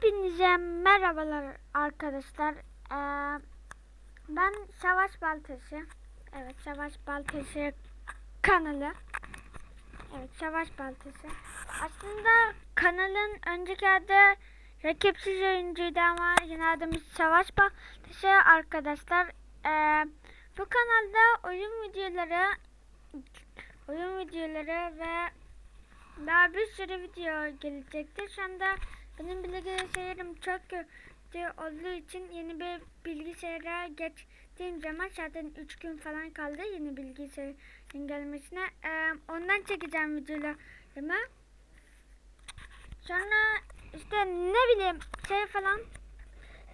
Hepinize merhabalar arkadaşlar. Ee, ben Savaş Baltası. Evet Savaş Baltası kanalı. Evet Savaş Baltası. Aslında kanalın önceki adı Rakipsiz Oyuncuydu ama yine adımız Savaş Baltası arkadaşlar. Ee, bu kanalda oyun videoları oyun videoları ve daha bir sürü video gelecektir. Şu anda benim bilgisayarım çok kötü olduğu için yeni bir bilgisayara geçtiğim zaman zaten 3 gün falan kaldı yeni bilgisayarın gelmesine. Ee, ondan çekeceğim videolarımı. Sonra işte ne bileyim şey falan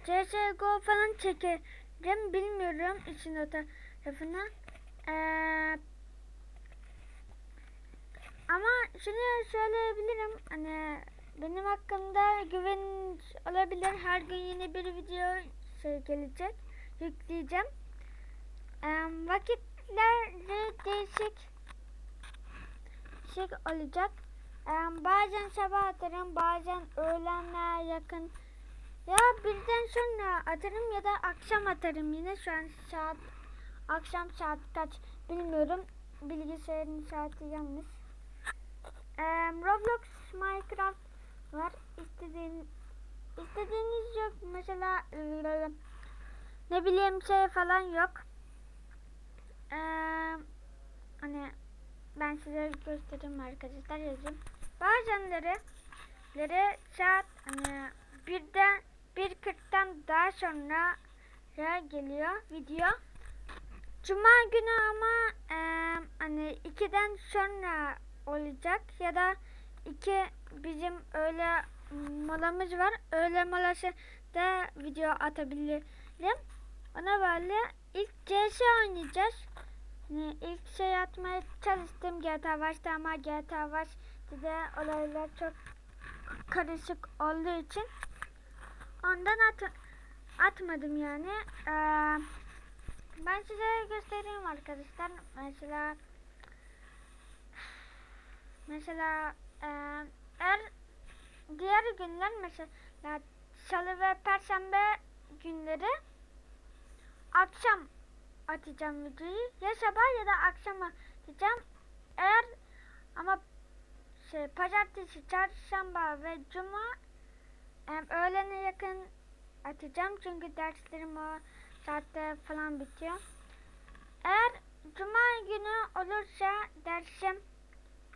CSGO falan çekerim bilmiyorum için o tarafına. Ee, ama şunu söyleyebilirim. Hani benim hakkımda güven olabilir. Her gün yeni bir video şey gelecek. Yükleyeceğim. Ee, vakitleri değişik değişik olacak. Ee, bazen sabah atarım, bazen öğlenle yakın ya birden sonra atarım ya da akşam atarım yine şu an saat akşam saat kaç bilmiyorum bilgisayarın saati yanlış. Ee, Roblox, Minecraft var. İstediğin, istediğiniz yok. Mesela e, ne bileyim şey falan yok. Ee, hani ben size göstereyim arkadaşlar yazayım. Bazenleri leri saat hani birden bir kırktan daha sonra ya geliyor video. Cuma günü ama e, hani ikiden sonra olacak ya da iki bizim öğle molamız var. Öğle molası da video atabilirim. Ona bağlı ilk CS oynayacağız. Yani ilk şey atmaya çalıştım GTA Vice'da ama GTA Vice'de olaylar çok karışık olduğu için ondan at atmadım yani. Ee, ben size göstereyim arkadaşlar. Mesela Mesela eğer diğer günler mesela salı ve perşembe günleri akşam atacağım videoyu. Ya sabah ya da akşam atacağım. Eğer ama şey pazartesi, çarşamba ve cuma e, öğlene yakın atacağım. Çünkü derslerim o saatte falan bitiyor. Eğer cuma günü olursa dersim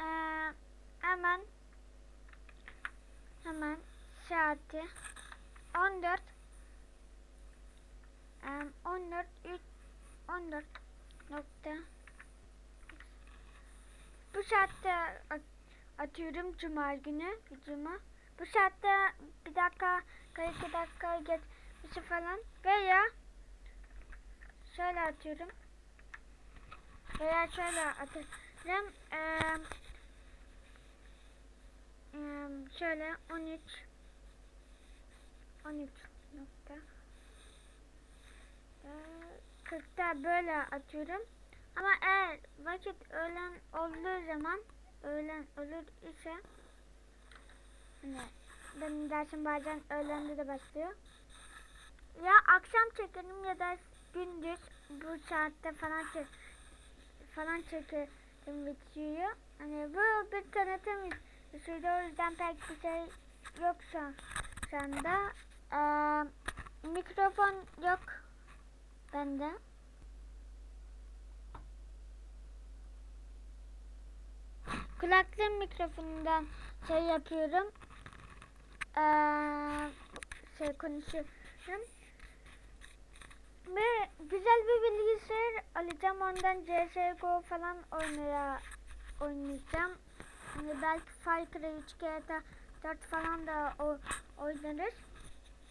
ee, hemen. Hemen. Saati. 14 ee, 14 3 14 nokta. Bu saatte at, atıyorum cuma günü cuma. Bu saatte bir dakika 42 dakika geçmişi falan. Veya şöyle atıyorum. Veya şöyle atıyorum. Ee, ee, şöyle 13 13 nokta. Ee, 40'ta böyle atıyorum. Ama eğer vakit öğlen olduğu zaman öğlen olur ise ne benim dersim bazen öğlende de başlıyor. Ya akşam çekerim ya da gündüz bu saatte falan çek falan çekerim videoyu. Hani bu bir tanıtım videosu o yüzden pek bir şey yok şu, şu anda. Ee, mikrofon yok bende. Kulaklığım mikrofonundan şey yapıyorum. Ee, şey konuşuyorum. Ve güzel bir bilgisayar alacağım. Ondan CSGO falan oynaya oynayacağım. Hani belki Fighter'ı 3 GTA 4 falan da o, oynarız.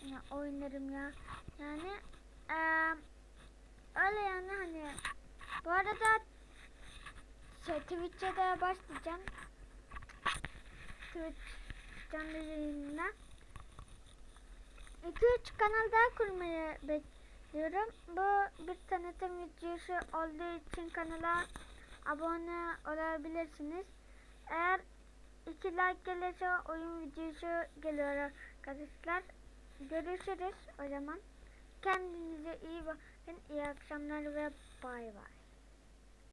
Ya oynarım ya. Yani ee, öyle yani hani bu arada şey, Twitch'e de başlayacağım. Twitch canlı yayınına. 2-3 kanal daha kurmayı bekliyorum. Bu bir tanıtım videosu olduğu için kanala abone olabilirsiniz. Eğer 2 like gelirse oyun videosu geliyor arkadaşlar. Görüşürüz o zaman. Kendinize iyi bakın. İyi akşamlar ve bay bay.